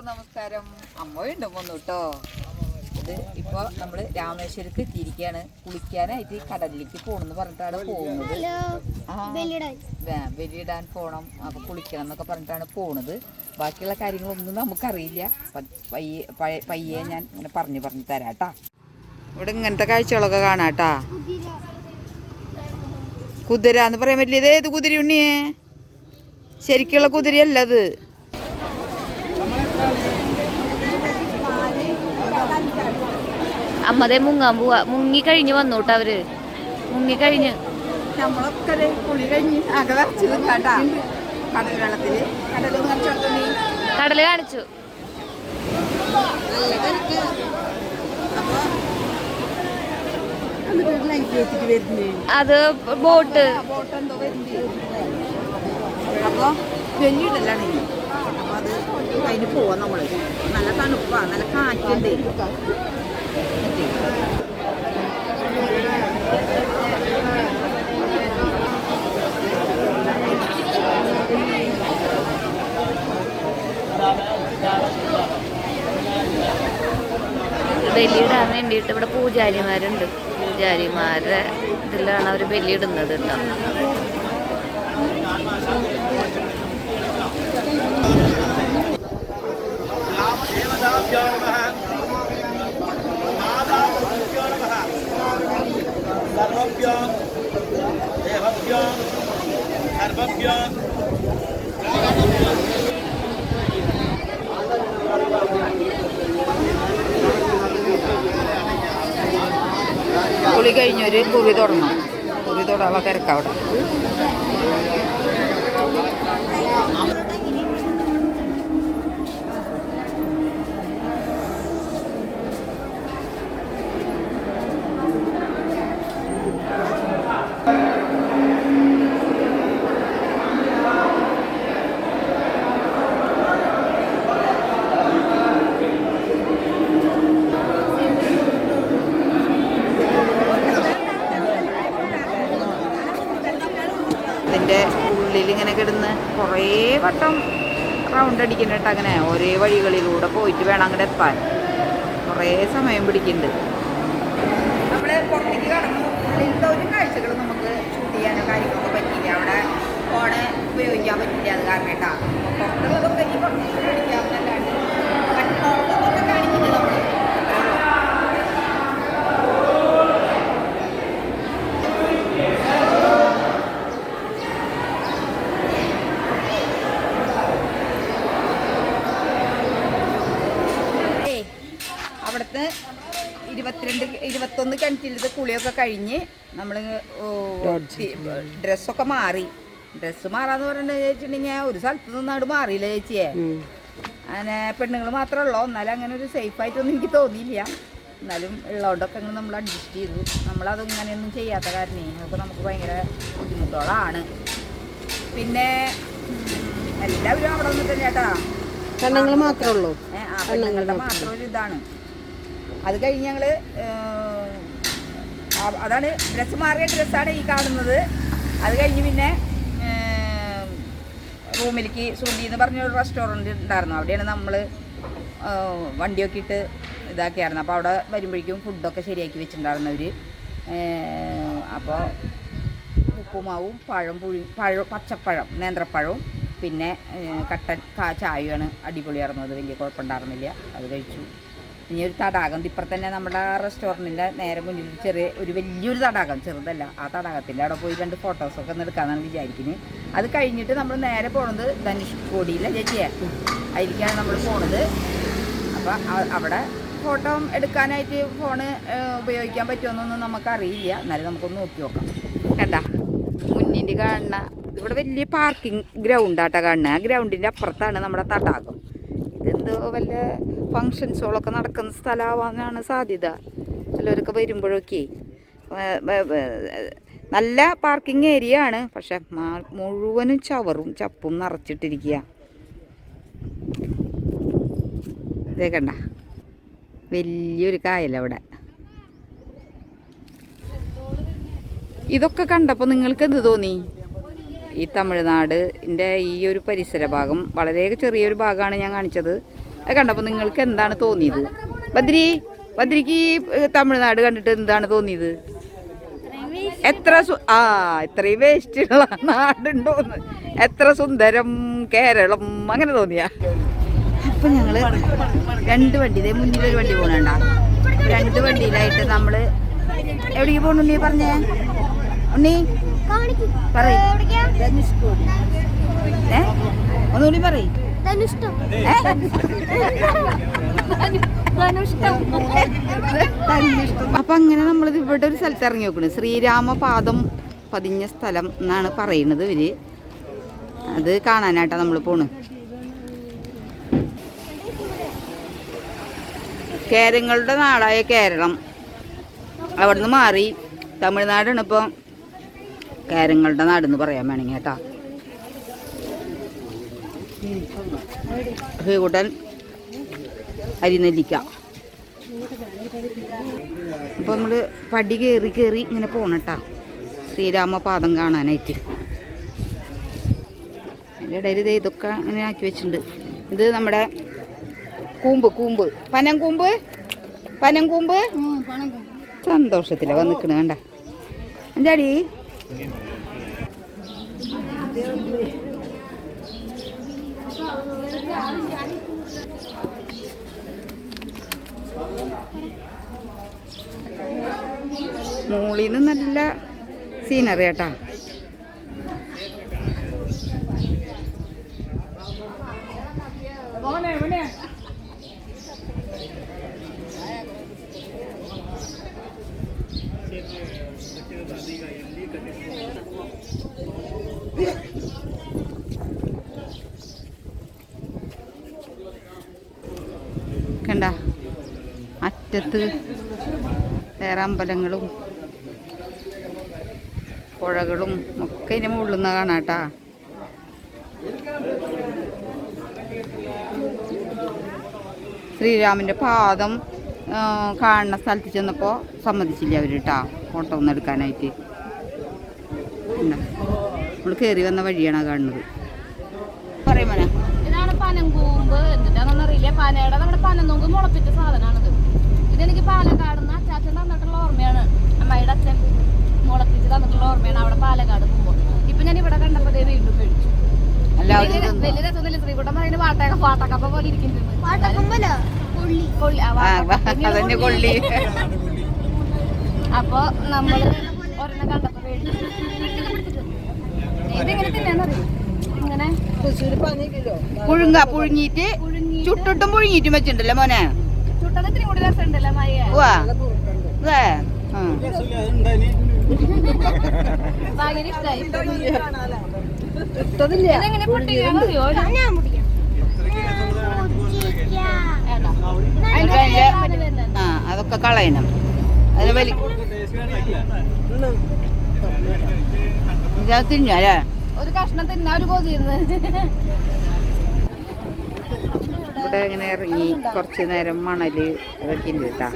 എല്ലാവർക്കും നമസ്കാരം. അമ്മയുണ്ട് പോന്നു കേട്ടോ ഇത് ഇപ്പോൾ നമ്മൾ രാമേശ്വരത്ത് എത്തിയിരിക്കുകയാണ് കുളിക്കാനായിട്ട് കടലിലേക്ക് പോകണമെന്ന് പറഞ്ഞിട്ടാണ് പോകുന്നത്. ആ ബലിയിടാൻ പോകണം അപ്പോൾ കുളിക്കണം എന്നൊക്കെ പറഞ്ഞിട്ടാണ് പോണത്. ബാക്കിയുള്ള കാര്യങ്ങളൊന്നും നമുക്കറിയില്ല. പയ്യെ പയ്യെ ഞാൻ ഇങ്ങനെ പറഞ്ഞു പറഞ്ഞു തരാം കേട്ടാ ഇവിടെ ഇങ്ങനത്തെ കാഴ്ചകളൊക്കെ കാണാട്ടാ. കുതിര എന്ന് പറയാൻ പറ്റില്ല. ഇത് ഏത് കുതിര ഉണ്ണിയേ ശരിക്കുള്ള കുതിരയല്ല അത്. അമ്മതെ മുങ്ങാൻ പോവാ. മുങ്ങി കഴിഞ്ഞ് വന്നു അവർ. മുങ്ങി കഴിഞ്ഞ്. നമ്മളൊക്കെ കുളി കഴിഞ്ഞ് കടൽ വെള്ളത്തിൽ. കടൽ കാണിച്ചു അത് ബോട്ട്. ബോട്ട് എന്തോ അപ്പൊ അത് അതിന് പോവാം നമ്മൾ. നല്ല തണുപ്പാ. നല്ല കാറ്റുണ്ട്. ബലിയിടാൻ വേണ്ടിയിട്ട് ഇവിടെ പൂജാരിമാരുണ്ട്. പൂജാരിമാരുടെ ഇതിലാണ് അവർ ബലിയിടുന്നത് കേട്ടോ. കുറി തുടങ്ങും തിരക്കവിടെ ഇതിന്റെ ഉള്ളിൽ ഇങ്ങനെ കിടന്ന് കുറേ വട്ടം റൗണ്ട് അടിക്കുന്നുണ്ട് അങ്ങനെ. ഒരേ വഴികളിലൂടെ പോയിട്ട് വേണം അങ്ങോട്ട് എത്താൻ. കുറേ സമയം പിടിക്കുന്നുണ്ട്. നമ്മൾ പുറത്തേക്ക് കടന്നു. ഉള്ളിലത്തെ ഒരു കാഴ്ചകൾ നമുക്ക് ഷൂട്ട് ചെയ്യാനോ കാര്യങ്ങളൊക്കെ പറ്റിയില്ല. അവിടെ ഫോണ് ഉപയോഗിക്കാൻ പറ്റില്ല അത് കാരണം കേട്ടോ. പുറത്തുള്ളതൊക്കെ ഇനി പുറത്തേക്ക് കാണിക്കാമെന്നല്ലാണ്ട് മറ്റുള്ളവർക്കൊക്കെ കാണിക്കുന്നത് നമ്മൾ ഇരുപത്തിരണ്ട് ഇരുപത്തൊന്ന് കിണറ്റിലത് കുളിയൊക്കെ കഴിഞ്ഞ് നമ്മൾ ഡ്രസ്സൊക്കെ മാറി. ഡ്രസ്സ് മാറാന്ന് പറഞ്ഞിട്ടുണ്ടെങ്കിൽ ഒരു സ്ഥലത്ത് നിന്നാട് മാറിയില്ല ചേച്ചിയെ. അങ്ങനെ പെണ്ണുങ്ങൾ മാത്രമേ ഉള്ളൂ. എന്നാലും അങ്ങനെ ഒരു സേഫ് ആയിട്ടൊന്നും എനിക്ക് തോന്നിയില്ല. എന്നാലും ഉള്ളതുകൊണ്ടൊക്കെ അങ്ങനെ നമ്മൾ അഡ്ജസ്റ്റ് ചെയ്തു. നമ്മളത് ഇങ്ങനെയൊന്നും ചെയ്യാത്ത കാരണേ അതൊക്കെ നമുക്ക് ഭയങ്കര ബുദ്ധിമുട്ടുകളാണ്. പിന്നെ എല്ലാവരും അവിടെ ഒന്നും ചേട്ടാ. പെണ്ണുങ്ങൾ മാത്രമേ ഉള്ളൂ. പെണ്ണുങ്ങളുടെ മാത്രം ഒരു ഇതാണ്. അത് കഴിഞ്ഞ് ഞങ്ങൾ അതാണ് ഡ്രസ്സ് മാറിയ ഡ്രസ്സാണ് ഈ കാണുന്നത്. അത് കഴിഞ്ഞ് പിന്നെ റൂമിലേക്ക് സുണ്ടി എന്ന് പറഞ്ഞൊരു റെസ്റ്റോറന്റ് ഉണ്ടായിരുന്നു. അവിടെയാണ് നമ്മൾ വണ്ടിയൊക്കെ ഇട്ട് ഇതാക്കിയായിരുന്നു അപ്പോൾ അവിടെ വരുമ്പോഴേക്കും ഫുഡൊക്കെ ശരിയാക്കി വെച്ചിട്ടുണ്ടായിരുന്നവർ അപ്പോൾ ഉപ്പുമാവും പഴം പുഴി പഴം പച്ചപ്പഴം നേന്ത്രപ്പഴവും പിന്നെ കട്ടൻ ചായയാണ് അടിപൊളിയായിരുന്നു അത് വലിയ കുഴപ്പമുണ്ടായിരുന്നില്ല. അത് കഴിച്ചു. ഇനി ഒരു തടാകം. ഇപ്പുറത്ത് തന്നെ നമ്മുടെ റെസ്റ്റോറന്റിന്റെ നേരെ മുന്നിൽ ചെറിയ ഒരു വലിയൊരു തടാകം ചെറുതല്ല. ആ തടാകത്തിന്റെ അവിടെ പോയി രണ്ട് ഫോട്ടോസൊക്കെ ഒന്ന് എടുക്കാമെന്നാണ് വിചാരിക്കുന്നത് അത് കഴിഞ്ഞിട്ട് നമ്മൾ നേരെ പോണത് ധനുഷ്കോടിയിലെ ചേച്ചിയെ അതിലേക്കാണ് നമ്മൾ പോണത്. അപ്പോൾ അവിടെ ഫോട്ടോ എടുക്കാനായിട്ട് ഫോണ് ഉപയോഗിക്കാൻ പറ്റുമെന്നൊന്നും നമുക്കറിയില്ല. എന്നാലും നമുക്കൊന്ന് നോക്കി നോക്കാം. കേട്ടാ മുന്നിന്റെ കാണുന്ന ഇവിടെ വലിയ പാർക്കിംഗ് ഗ്രൗണ്ടാട്ടാ കാണുന്നത് ആ ഗ്രൗണ്ടിന്റെ അപ്പുറത്താണ് നമ്മുടെ തടാകം. ഇതെന്തോ വല്ല ഫങ്ഷൻസുകളൊക്കെ നടക്കുന്ന സ്ഥലമാവാനാണ് സാധ്യത. ചിലവരൊക്കെ വരുമ്പോഴൊക്കെ. നല്ല പാർക്കിംഗ് ഏരിയ ആണ്. പക്ഷെ മുഴുവനും ചവറും ചപ്പും നിറച്ചിട്ടിരിക്കുക. ഇതേ കണ്ട. വലിയൊരു കായലവിടെ ഇതൊക്കെ കണ്ടപ്പോൾ നിങ്ങൾക്ക് എന്ത് തോന്നി? ഈ തമിഴ്നാടിന്റെ ഈ ഒരു പരിസര ഭാഗം വളരെ ചെറിയൊരു ഭാഗമാണ് ഞാൻ കാണിച്ചത്. അത് കണ്ടപ്പോൾ നിങ്ങൾക്ക് എന്താണ് തോന്നിയത്? ബദ്രി ബദ്രിക്ക് ഈ, തമിഴ്നാട് കണ്ടിട്ട് എന്താണ് തോന്നിയത്? എത്ര ആ ഇത്രയും വേസ്റ്റ് ഉള്ള നാടുണ്ടോന്ന് എത്ര സുന്ദരം കേരളം അങ്ങനെ തോന്നിയ? അപ്പൊ ഞങ്ങൾ രണ്ട് വണ്ടി ഇതേ മുന്നിലൊരു വണ്ടി പോകണണ്ട രണ്ട് വണ്ടിയിലായിട്ട് നമ്മൾ എവിടേക്ക് പോണു പറഞ്ഞേ? ഉണ്ണി? ഒന്നുകൂടി പറയ്? അപ്പൊ അങ്ങനെ നമ്മളിത് ഇവിടെ ഒരു സ്ഥലത്ത് ഇറങ്ങി നോക്കണ്. ശ്രീരാമപാദം പതിഞ്ഞ സ്ഥലം എന്നാണ് പറയുന്നത് ഇവർ. അത് കാണാനായിട്ടാ നമ്മൾ പോണ്. കേരങ്ങളുടെ നാടായ കേരളം അവിടുന്ന് മാറി. തമിഴ്നാടാണ് ഇപ്പം കേരങ്ങളുടെ നാടെന്ന് പറയാൻ വേണമെങ്കിൽ കേട്ടോ. ഹീകൂട്ടൻ അരിനെല്ലിക്ക അപ്പോൾ നമ്മൾ പടി കയറി കയറി ഇങ്ങനെ പോണട്ടാ ശ്രീരാമപാദം കാണാനായിട്ട്. അതിന്റെ ഇടയിൽ ഇത് ഇതൊക്കെ ഇങ്ങനെ ആക്കി വെച്ചിട്ടുണ്ട്. ഇത് നമ്മുടെ കൂമ്പ് കൂമ്പ്. പനം കൂമ്പ്? പനം കൂമ്പ്? സന്തോഷത്തില വന്നിക്കണ് കണ്ട. എന്താടി മോളിന്ന് നല്ല സീനറി കേട്ടാ കണ്ട അറ്റത്ത് വേറെ അമ്പലങ്ങളും പുഴകളും ഒക്കെ ഇതിന് മുകളിൽ നിന്ന് കാണാട്ടാ ശ്രീരാമന്റെ പാദം കാണുന്ന സ്ഥലത്ത് ചെന്നപ്പോൾ സമ്മതിച്ചില്ല അവർ കേട്ടാ ഫോട്ടോ ഒന്നും എടുക്കാനായിട്ട്. നമ്മൾ കയറി വന്ന വഴിയാണ് കാണുന്നത്. പറയുമോനെ ഇതാണ് പനങ്കൂമ്പ് എന്നിട്ടാണെന്ന് അറിയില്ല. പനയുടെ നമ്മുടെ പനനൂമ്പ് മുളപ്പിച്ച സാധനമാണിത് ഇതെനിക്ക് പാലക്കാട് നിന്ന് അച്ചാച്ചൻ തന്നിട്ടുള്ള ഓർമ്മയാണ്. അമ്മയുടെ അച്ഛൻ മുളപ്പിച്ച് തന്നിട്ടുള്ള ഓർമ്മയാണ്. അവിടെ പാലക്കാട് പോകുമ്പോൾ ഇപ്പൊ ഞാൻ ഇവിടെ കണ്ടപ്പോ ദേ വീണ്ടും മേടിച്ചു എല്ലാവരും വലിയ രസമൊന്നുമില്ല. ശ്രീകുട്ടം പറയുന്നത് വാട്ടക പാട്ടക്കപ്പ പോലെ ഇരിക്കുന്നു കൊള്ളി. ആ, ആ വാട്ടക്കപ്പ. അതന്നെ കൊള്ളി. അപ്പൊ നമ്മൾ ഒരെണ്ണം കണ്ടപ്പോ ഇതെങ്ങനെ തിന്നാന്നറിയോ ഇങ്ങനെ പുഴുങ്ങ പുഴുങ്ങിയിട്ട് പുഴുങ്ങി ചുട്ടിട്ടും പുഴുങ്ങിയിട്ടും വെച്ചിട്ടുണ്ടല്ലേ മോനെ. ആ. അതൊക്കെ കളയണം. അതിന് വലി ഇതാ തിന്നല്ലേ ഒരു കഷ്ണം തിന്നാ ഒരു കൊതിന്ന്. ഇവിടെ ഇങ്ങനെ ഇറങ്ങി കുറച്ച് നേരം മണൽ ഉണ്ട് കേട്ടാ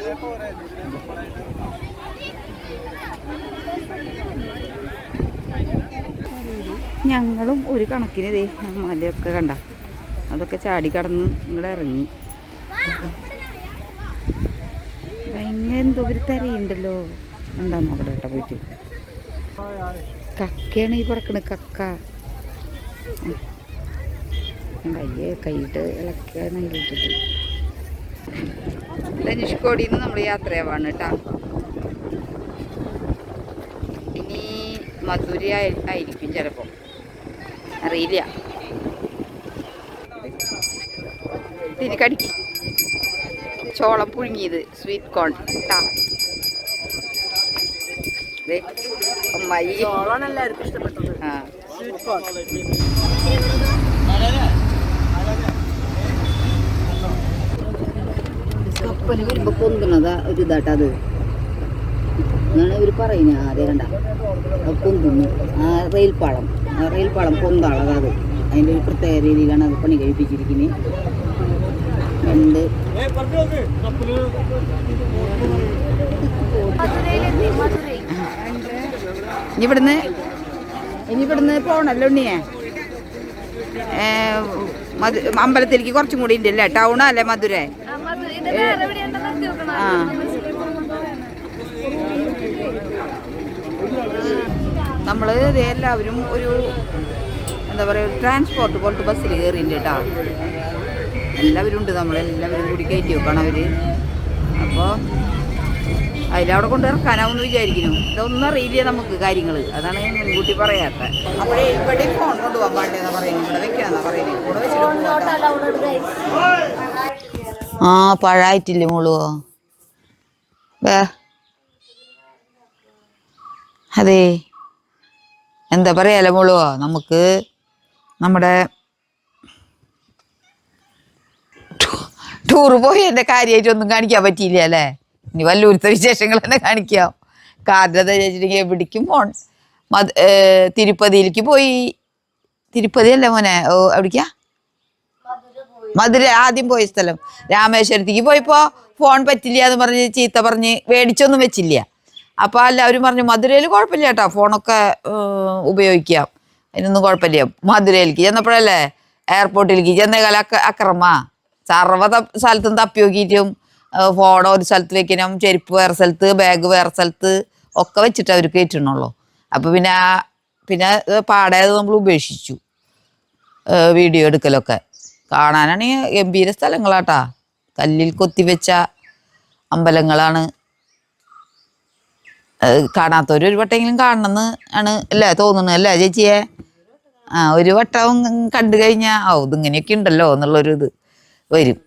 ഞങ്ങളും ഒരു കണക്കിന് ഇതേ മലയൊക്കെ കണ്ട. അതൊക്കെ ചാടി കടന്ന് ഇങ്ങടെ ഇറങ്ങി. ഭയങ്കര എന്തോ ഒരു തരയുണ്ടല്ലോ. ഉണ്ടാന്ന് അവിടെ കേട്ടോ പോയിട്ട്. കക്കയാണ് ഈ പറക്കണത് കക്ക. കയ്യ് കൈയിട്ട് ഇളക്കാൻ ഇട്ടിട്ട്. ധനുഷ്കോടിയിൽ നിന്ന് നമ്മൾ യാത്രയാവാണ് കേട്ടോ. ഇനി മധുര ആയിരിക്കും ചിലപ്പോൾ അറിയില്ല. ഇതിന് കടിക്ക്. ചോളം പുഴുങ്ങിയത് സ്വീറ്റ് കോൺ കേട്ടാ അമ്മായി. ചോളാണ് എല്ലാവർക്കും ഇഷ്ടപ്പെട്ടത്. ആ. കപ്പൽ വരുമ്പോ പൊന്തുന്നതാ ഒരു ഇതാട്ടാ അത്. എന്നാണ് ഇവർ പറയുന്നത് ആദ്യം കണ്ട. അത് പൊന്തുന്നു ആ റെയിൽ ആ റെയിൽ പാളം അത്. അതിന്റെ ഒരു പ്രത്യേക രീതിയിലാണ് അത് പണി കഴിപ്പിച്ചിരിക്കുന്നത് രണ്ട്. ഇനി ഇവിടുന്ന് ഇനി ഇവിടുന്ന് പോണല്ലോ ഉണ്ണിയേ അമ്പലത്തിലേക്ക് കുറച്ചും കൂടി ഉണ്ട് ടൗണല്ലേ മധുര? ആ. നമ്മൾ എല്ലാവരും ഒരു എന്താ പറയുക ട്രാൻസ്പോർട്ട് പോലത്തെ ബസ്സിൽ കയറിയിട്ടുണ്ട് കേട്ടോ എല്ലാവരും ഉണ്ട് നമ്മളെല്ലാവരും കൂടി കയറ്റി വെക്കണം അവർ അപ്പോൾ അതിലവിടെ കൊണ്ട് ഇറക്കാനാവുമെന്ന് വിചാരിക്കുന്നു. ഇതൊന്നും അറിയില്ല നമുക്ക് കാര്യങ്ങൾ അതാണ് ഞാൻ മുൻകൂട്ടി പറയാത്ത. അപ്പോഴേ ഇവിടെ ഫോൺ കൊണ്ടുപോകാൻ പാടില്ലെന്നാ പറയുന്നത് ഇവിടെ വെക്കാന്നാ പറയുന്നത് ഇവിടെ വെച്ചിട്ട് ആ പഴായിട്ടില്ലേ മോളോ? അതെ. എന്താ പറയാല മോളോ നമുക്ക് നമ്മുടെ ടൂർ പോയി എന്റെ കാര്യമായിട്ടൊന്നും കാണിക്കാൻ പറ്റിയില്ല അല്ലേ? ഇനി വല്ലൂരത്തെ വിശേഷങ്ങൾ തന്നെ കാണിക്കാം. കാർഡ് ചോദിച്ചിട്ടുണ്ടെങ്കിൽ എവിടേക്കും പോൺ മത് തിരുപ്പതിയിലേക്ക് പോയി. തിരുപ്പതി അല്ലേ മോനെ? ഓ എവിടേക്കാ? മധുര ആദ്യം പോയ സ്ഥലം. രാമേശ്വരത്തേക്ക് പോയപ്പോ ഫോൺ പറ്റില്ല എന്ന് പറഞ്ഞ് ചീത്ത പറഞ്ഞ് മേടിച്ചൊന്നും വെച്ചില്ല. അപ്പൊ അവർ പറഞ്ഞു മധുരയിൽ കുഴപ്പമില്ല കേട്ടോ ഫോണൊക്കെ ഉപയോഗിക്കാം. അതിനൊന്നും കുഴപ്പമില്ല. മധുരയിലേക്ക് ചെന്നപ്പോഴല്ലേ എയർപോർട്ടിലേക്ക് ചെന്നേക്കാല അക്രമ. സർവ സ്ഥലത്തും തപ്പി നോക്കിയിട്ടും ഫോൺ ഒരു സ്ഥലത്ത് വെക്കണം ചെരുപ്പ് വേറെ സ്ഥലത്ത് ബാഗ് വേറെ സ്ഥലത്ത് ഒക്കെ വെച്ചിട്ട് അവർ കയറ്റണുള്ളൂ അപ്പൊ പിന്നെ പിന്നെ പാടേത് നമ്മൾ ഉപേക്ഷിച്ചു. വീഡിയോ എടുക്കലൊക്കെ. കാണാനാണെങ്കിൽ ഗംഭീര സ്ഥലങ്ങളാട്ടാ. കല്ലിൽ കൊത്തിവെച്ച അമ്പലങ്ങളാണ്. കാണാത്തവർ ഒരു വട്ടമെങ്കിലും കാണണമെന്ന് ആണ് അല്ലേ തോന്നുന്നത് അല്ലേ ചേച്ചിയെ? ആ ഒരു വട്ടം കണ്ടു കഴിഞ്ഞാൽ ഓ ഇതിങ്ങനെയൊക്കെ ഉണ്ടല്ലോ എന്നുള്ളൊരു ഇത് വരും.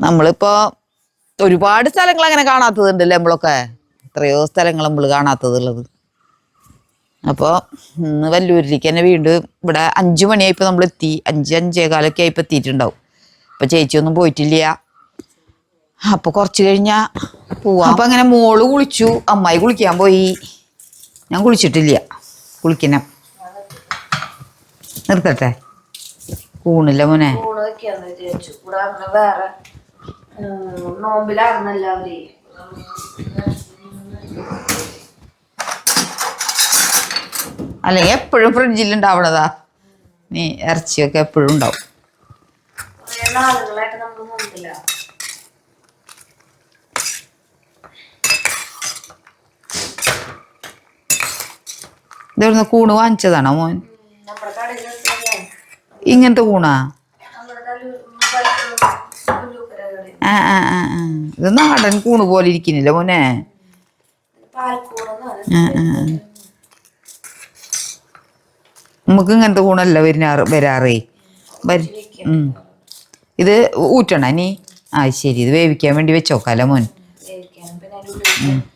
നമ്മളിപ്പോൾ ഒരുപാട് സ്ഥലങ്ങൾ അങ്ങനെ കാണാത്തതുണ്ടല്ലേ നമ്മളൊക്കെ? എത്രയോ സ്ഥലങ്ങൾ നമ്മൾ കാണാത്തതുള്ളത്. അപ്പോൾ ഇന്ന് വല്ലൂരിലേക്ക് തന്നെ വീണ്ടും ഇവിടെ അഞ്ചു മണിയായപ്പോൾ നമ്മൾ എത്തി അഞ്ച് അഞ്ചേ കാലൊക്കെ ആയപ്പോൾ എത്തിയിട്ടുണ്ടാവും. അപ്പോൾ ചേച്ചിയൊന്നും പോയിട്ടില്ല. അപ്പോൾ കുറച്ച് കഴിഞ്ഞാൽ പോവാം. അപ്പം അങ്ങനെ മോൾ കുളിച്ചു. അമ്മായി കുളിക്കാൻ പോയി. ഞാൻ കുളിച്ചിട്ടില്ല. കുളിക്കണം. നിർത്തട്ടെ? കൂണില്ല മോനെ. വേറെ അല്ലെങ്കിൽ എപ്പോഴും ഫ്രിഡ്ജിൽ ഉണ്ടാവണതാ. നീ ഇറച്ചിയൊക്കെ എപ്പോഴും ഉണ്ടാവും. ഇതെവിടുന്ന് കൂണ് വാങ്ങിച്ചതാണോ മോൻ. ഇങ്ങനത്തെ കൂണാ? ആ ആ ആ ഇത് നാടൻ കൂണ് പോലെ ഇരിക്കുന്നില്ല മോനെ? ആ ആ. നമുക്ക് ഇങ്ങനത്തെ ഗുണമല്ല വരുന്നാറ് വരാറേ. വരി ഇത് ഊറ്റണ നീ ആ ശരി. ഇത് വേവിക്കാൻ വേണ്ടി വെച്ചോക്കാലോ മോൻ?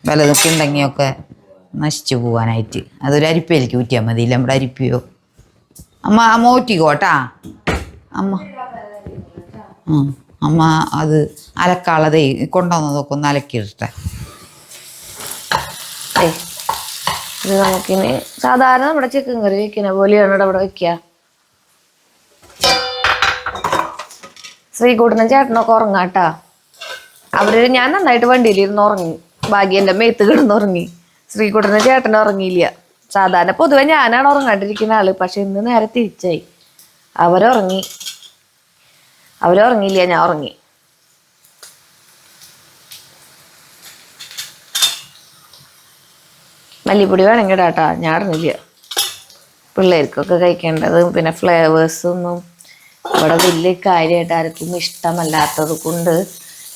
വലതൊക്കെ. ഉണ്ടെങ്കിയൊക്കെ നശിച്ചു പോകാനായിട്ട് അതൊരു അരിപ്പയിലേക്ക് ഊറ്റിയാൽ മതി നമ്മുടെ അരിപ്പയോ? അമ്മ അമ്മ ഊറ്റിക്കോട്ടാ അമ്മ. അമ്മ അത് അലക്കാളതേ കൊണ്ടുവന്നതൊക്കെ ഒന്ന് അലക്കിയിട്ടെ ഏയ്, ഇത് നമുക്കിനി സാധാരണ നമ്മുടെ ചിക്കൻ കറി വെക്കുന്ന പോലെയാണ് ഇവിടെ വെക്കുക ശ്രീകൂട്ടനും ചേട്ടനൊക്കെ ഉറങ്ങാട്ടാ അവർ ഞാൻ നന്നായിട്ട് വണ്ടിയിലിരുന്ന് ഉറങ്ങി. ഭാഗ്യന്റെ മേത്ത് കിടന്ന് ഉറങ്ങി ശ്രീകുട്ടനും ചേട്ടനും ഉറങ്ങിയില്ല. സാധാരണ പൊതുവെ ഞാനാണ് ഉറങ്ങാണ്ടിരിക്കുന്ന ആൾ പക്ഷെ ഇന്ന് നേരെ തിരിച്ചായി. അവരുറങ്ങി അവരുറങ്ങിയില്ല ഞാൻ ഉറങ്ങി. മല്ലിപ്പൊടി വേണമെങ്കിൽ ഇടാട്ടാ. ഞാൻ അറിഞ്ഞില്ല പിള്ളേർക്കൊക്കെ കഴിക്കേണ്ടതും പിന്നെ ഫ്ലേവേഴ്സൊന്നും ഇവിടെ വലിയ കാര്യമായിട്ട് ആർക്കും ഇഷ്ടമല്ലാത്തത് കൊണ്ട്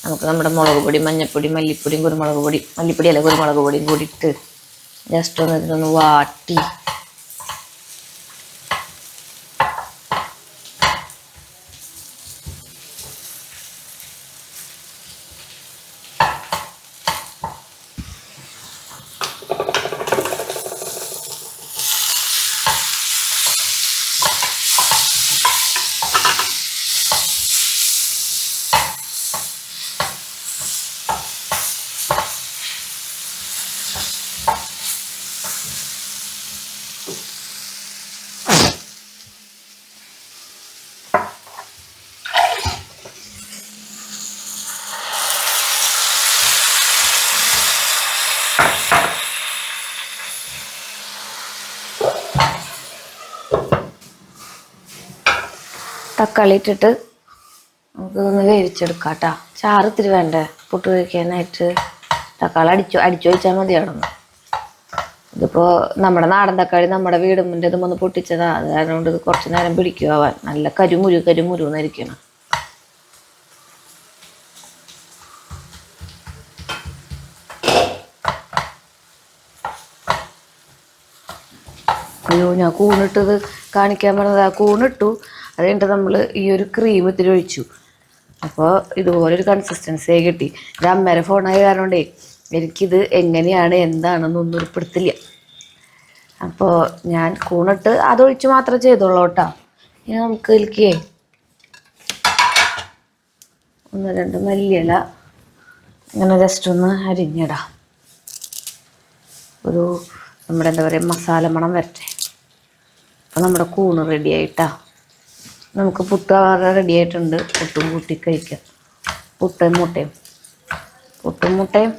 നമുക്ക് നമ്മുടെ മുളക് പൊടി മഞ്ഞൾപ്പൊടി മല്ലിപ്പൊടിയും കുരുമുളക് പൊടി മല്ലിപ്പൊടി അല്ല കുരുമുളക് പൊടിയും കൂടിയിട്ട് ജസ്റ്റ് ഒന്ന് ഇതിനൊന്ന് വാട്ടി. തക്കാളി ഇട്ടിട്ട് നമുക്ക് ഒന്ന് വേവിച്ചെടുക്കാം കേട്ടോ ചാറ് വേണ്ടേ? പുട്ട് കഴിക്കാനായിട്ട് തക്കാളി അടിച്ചു അടിച്ചു വെച്ചാൽ മതിയാണെന്ന് ഇതിപ്പോൾ നമ്മുടെ നാടൻ തക്കാളി നമ്മുടെ വീടുമ്പിന്റെ ഇതും ഒന്ന് പൊട്ടിച്ചതാ. അത് കാരണം കൊണ്ട് ഇത് കുറച്ച് നേരം പിടിക്കും ആവാൻ. നല്ല കരിമുരു കരിമുരു എന്നിരിക്കണം അയ്യോ ഞാൻ കൂണിട്ടത് കാണിക്കാൻ പറഞ്ഞത്. ആ കൂണിട്ടു. അത് നമ്മൾ ഈ ഒരു ക്രീം ഇത്തിരി ഒഴിച്ചു. അപ്പോൾ ഇതുപോലൊരു കൺസിസ്റ്റൻസി ആയി കിട്ടി. ഇത് അമ്മേരെ ഫോണായ കാരണം കൊണ്ടേ എനിക്കിത് എങ്ങനെയാണ് എന്താണെന്ന് ഒന്നും ഉൾപ്പെടുത്തില്ല. അപ്പോൾ ഞാൻ കൂണിട്ട് അതൊഴിച്ച് മാത്രമേ ചെയ്തോളൂ കേട്ടോ. ഇനി നമുക്ക് ഇതിലേക്ക് ഒന്ന് രണ്ട് മല്ലിയില ഇങ്ങനെ ജസ്റ്റ് ഒന്ന് അരിഞ്ഞിടാം. ഒരു നമ്മുടെ എന്താ പറയുക മസാല മണം വരട്ടെ. അപ്പോൾ നമ്മുടെ കൂണ് റെഡി ആയിട്ടാ. നമുക്ക് പുട്ട് റെഡി ആയിട്ടുണ്ട്. പുട്ടും കൂട്ടി കഴിക്കാം. പുട്ടും മുട്ടയും. പുട്ടും മുട്ടയും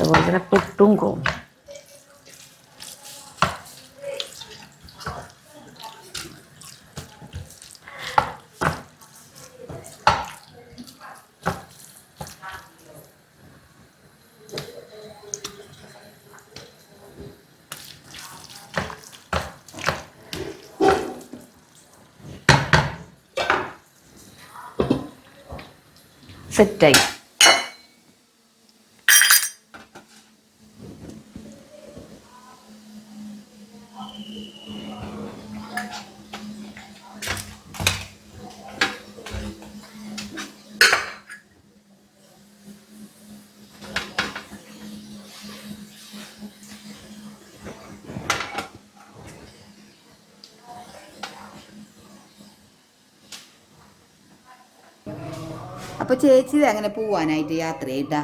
അതുപോലെ തന്നെ പുട്ടും കോവും സെറ്റായി ചേച്ചി അങ്ങനെ പോവാനായിട്ട് യാത്ര ചെയ്താ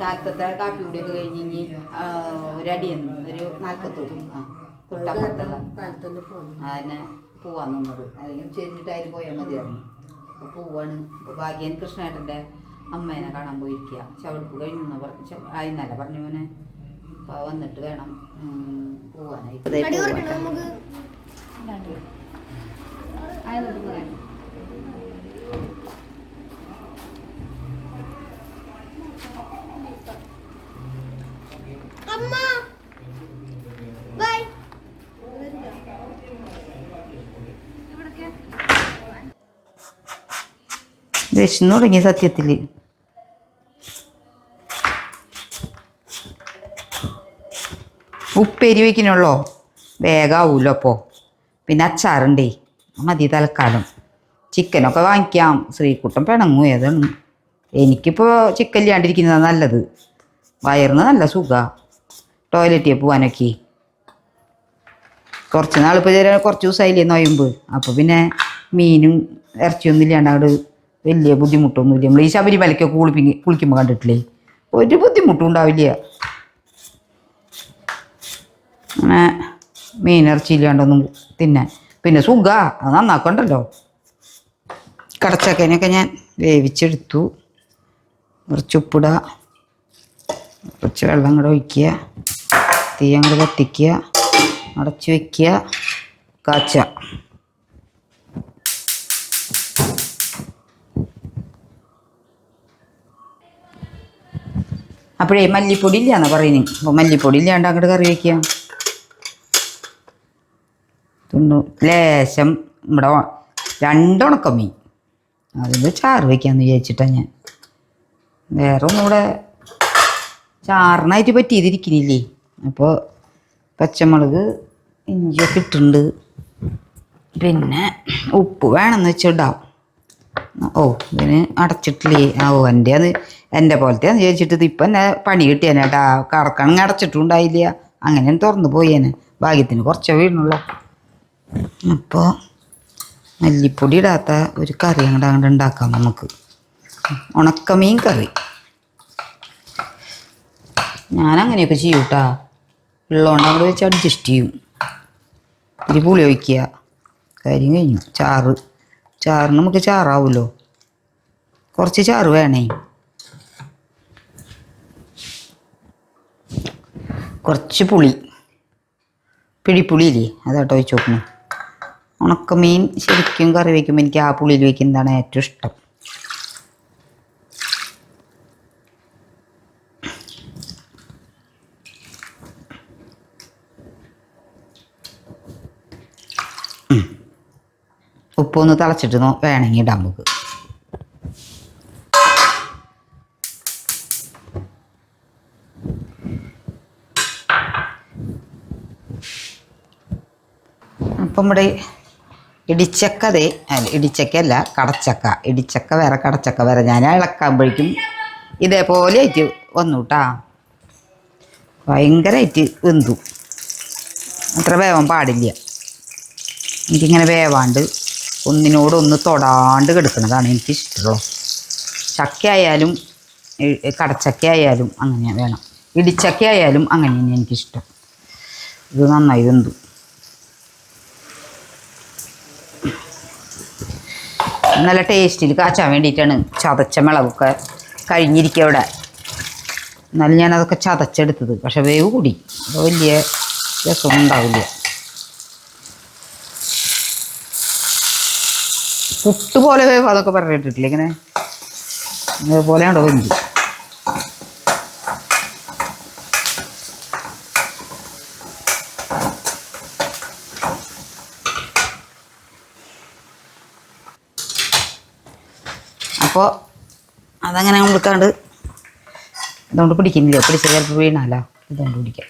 കാലത്തത്തെ കാപ്പി കൂടിയൊക്കെ കഴിഞ്ഞ് ഇനി ആ, ഒരടിയെന്ന് ഒരു നാൽപ്പത്തൊന്ന് ആ തൊട്ടപ്പുറത്തുള്ള അതിനെ പോവാൻ നിന്നത്. അല്ലെങ്കിൽ ചെന്നിട്ടായാലും പോയാൽ മതിയായിരുന്നു അപ്പോൾ പോവാണ്. ഇപ്പോൾ ഭാഗ്യൻ കൃഷ്ണേട്ടന്റെ അമ്മേനെ കാണാൻ പോയിരിക്കുക ചവിടുപ്പ് കഴിഞ്ഞു പറഞ്ഞു ആയിന്നല്ല പറഞ്ഞു മോനെ? അപ്പോൾ വന്നിട്ട് വേണം പോവാനായിട്ട് ദേ പോവാൻ. വിശന്നു തുടങ്ങി സത്യത്തിൽ ഉപ്പേരി വയ്ക്കണുള്ളോ വേഗാവൂലോ അപ്പോൾ പിന്നെ അച്ചാറുണ്ടേ. മതി തൽക്കാലം. ചിക്കനൊക്കെ വാങ്ങിക്കാം. ശ്രീക്കുട്ടൻ പിണങ്ങും ഏതാണ്. എനിക്കിപ്പോൾ ചിക്കൻ ഇല്ലാണ്ടിരിക്കുന്നതാണ് നല്ലത്. വയറിന് നല്ല സുഖ. ടോയ്ലറ്റിൽ പോകാനൊക്കെ കുറച്ച് നാളിപ്പോൾ കുറച്ച് ദിവസമായില്ലേ നോയമ്പ്. അപ്പോൾ പിന്നെ മീനും ഇറച്ചിയൊന്നും ഇല്ലാണ്ട് അങ്ങോട്ട് വലിയ ബുദ്ധിമുട്ടൊന്നുമില്ല. നമ്മൾ ഈ ശബരിമലയ്ക്കൊക്കെ കുളിപ്പി കുളിക്കുമ്പോൾ കണ്ടിട്ടില്ലേ? ഒരു ബുദ്ധിമുട്ടും ഉണ്ടാവില്ല. അങ്ങനെ മീനിറച്ചി ഇല്ലാണ്ടൊന്നും തിന്നാൻ. പിന്നെ സുഖ അത് നന്നാക്കണ്ടല്ലോ. കടച്ചക്കനൊക്കെ ഞാൻ വേവിച്ചെടുത്തു. കുറച്ച് ഉപ്പിടുക കുറച്ച് വെള്ളം കൂടെ ഒഴിക്കുക. തീ കത്തിക്കുക അടച്ചു വയ്ക്കുക കാച്ച. അപ്പോഴേ മല്ലിപ്പൊടി ഇല്ലാന്നാ പറയുന്നത് അപ്പോൾ മല്ലിപ്പൊടി ഇല്ലാണ്ട് അങ്ങോട്ട് കറി വയ്ക്കുക തിന്നു. ലേശം ഇവിടെ രണ്ടുണക്കം മീൻ. അതിന് ചാറ് വയ്ക്കാമെന്ന് വിചാരിച്ചിട്ടാണ് ഞാൻ. വേറെ ഒന്നും ഇവിടെ ചാറിനായിട്ട് പറ്റിയതിരിക്കുന്നില്ലേ അപ്പോൾ പച്ചമുളക് ഇഞ്ചിയൊക്കെ ഇട്ടുണ്ട് പിന്നെ ഉപ്പ് വേണമെന്ന് വെച്ചിടാം. ഓ ഇതിന് അടച്ചിട്ടില്ലേ? ആ ഓ എന്റെ അത് എന്റെ പോലത്തെ എന്ന് ചോദിച്ചിട്ട് ഇപ്പം എന്നെ പണി കിട്ടിയേനെ കേട്ടാ. കടക്കണെങ്കിൽ അടച്ചിട്ടുണ്ടായില്ല. അങ്ങനെ തുറന്നു പോയേനെ. ഭാഗ്യത്തിന് കുറച്ചേ വീണുള്ളൂ അപ്പോൾ മല്ലിപ്പൊടി ഇടാത്ത ഒരു കറി അങ്ങോട്ട് അങ്ങോട്ട് ഉണ്ടാക്കാം നമുക്ക്. ഉണക്കമീൻ കറി. ഞാനങ്ങനെയൊക്കെ ചെയ്യും കേട്ടാ. ഉള്ളതുകൊണ്ട് അവിടെ വെച്ച് അഡ്ജസ്റ്റ് ചെയ്യും. ഇത്തിരി പുളി ഒഴിക്കുക. കാര്യം കഴിഞ്ഞു. ചാറ്. ചാറിന് നമുക്ക് ചാറാവുമല്ലോ. കുറച്ച് ചാറ് വേണേ. കുറച്ച് പുളി. പിടിപ്പുളിയില്ലേ അതാട്ടോ വെച്ച് നോക്കണം ഉണക്കമീൻ ശരിക്കും കറി വയ്ക്കുമ്പോൾ എനിക്ക് ആ പുളിയിൽ വയ്ക്കുന്നതാണ് ഏറ്റവും ഇഷ്ടം. ഉപ്പൊന്ന് തിളച്ചിട്ട് വേണമെങ്കിൽ ഇടാം നമുക്ക്. അപ്പം ഇവിടെ ഇടിച്ചക്ക ദേ അല്ല കടച്ചക്ക. ഇടിച്ചക്ക വേറെ കടച്ചക്ക വേറെ. ഞാൻ ഇളക്കാകുമ്പോഴേക്കും ഇതേപോലെ ആയിട്ട് വന്നു കേട്ടാ ഭയങ്കരമായിട്ട് വെന്തു. അത്ര വേവാൻ പാടില്ല. എനിക്കിങ്ങനെ വേവാണ്ട് ഒന്നിനോട് ഒന്ന് തൊടാണ്ട് കിടക്കുന്നതാണ് എനിക്കിഷ്ടമുള്ളത് ചക്കയായാലും കടച്ചക്കയായാലും കടച്ചക്ക അങ്ങനെ വേണം. ഇടിച്ചക്കയായാലും അങ്ങനെ തന്നെ എനിക്കിഷ്ടം. ഇത് നന്നായി വെന്തു. നല്ല ടേസ്റ്റിൽ കാച്ചാൻ വേണ്ടിയിട്ടാണ് ചതച്ച മിളകൊക്കെ കഴിഞ്ഞിരിക്കുക അവിടെ. എന്നാലും ഞാനതൊക്കെ ചതച്ചെടുത്തത്. പക്ഷെ വേവ് കൂടി. വലിയ രസമൊന്നും ഉണ്ടാവില്ല. പുട്ട് പോലെ വേവ് അതൊക്കെ പറഞ്ഞിട്ടില്ല ഇങ്ങനെ? ഉണ്ടോ വെന്ത്? അപ്പോൾ അതങ്ങനെ കൊടുക്കാണ്ട് ഇതുകൊണ്ട് പിടിക്കുന്നില്ല. പിടിച്ച ചിലപ്പോൾ വീണാലോ? ഇതുകൊണ്ട് പിടിക്കാം.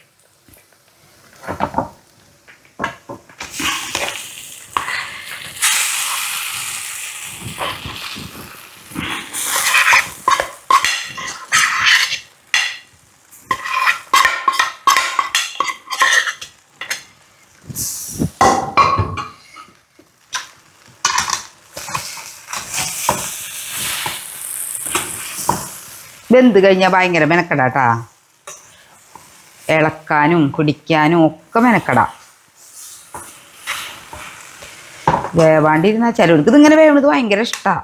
വെന്ത് കഴിഞ്ഞാൽ ഭയങ്കര മെനക്കെടാട്ടാ ഇളക്കാനും കുടിക്കാനും ഒക്കെ മെനക്കട. വേവാണ്ടിരുന്നാൽ ചിലവർക്ക് ഇതിങ്ങനെ വേവണത് ഭയങ്കര ഇഷ്ടമാണ്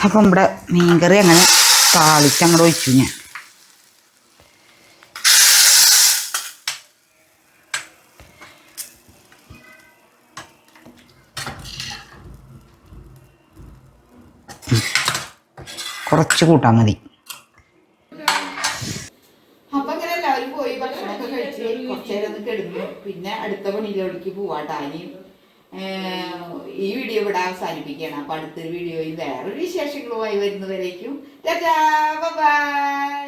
അപ്പം ഇവിടെ മീൻകറി അങ്ങനെ താളിച്ചങ്ങോട്ട് ഒഴിച്ചു ഞാൻ. കുറച്ച് കൂട്ടാൽ മതി അപ്പൊ അങ്ങനെ എല്ലാവരും പോയി ഭക്ഷണമൊക്കെ കഴിച്ച് കുറച്ച് നേരം ഒന്ന് കിടന്നു പിന്നെ അടുത്ത പണിയിലേക്ക് പോവാട്ടാ ഇനി ഏഹ്, ഈ വീഡിയോ ഇവിടെ അവസാനിപ്പിക്കുകയാണ്. അപ്പൊ അടുത്തൊരു വീഡിയോയും വേറൊരു വിശേഷങ്ങളുമായി വരുന്നവരേക്കും. ബൈ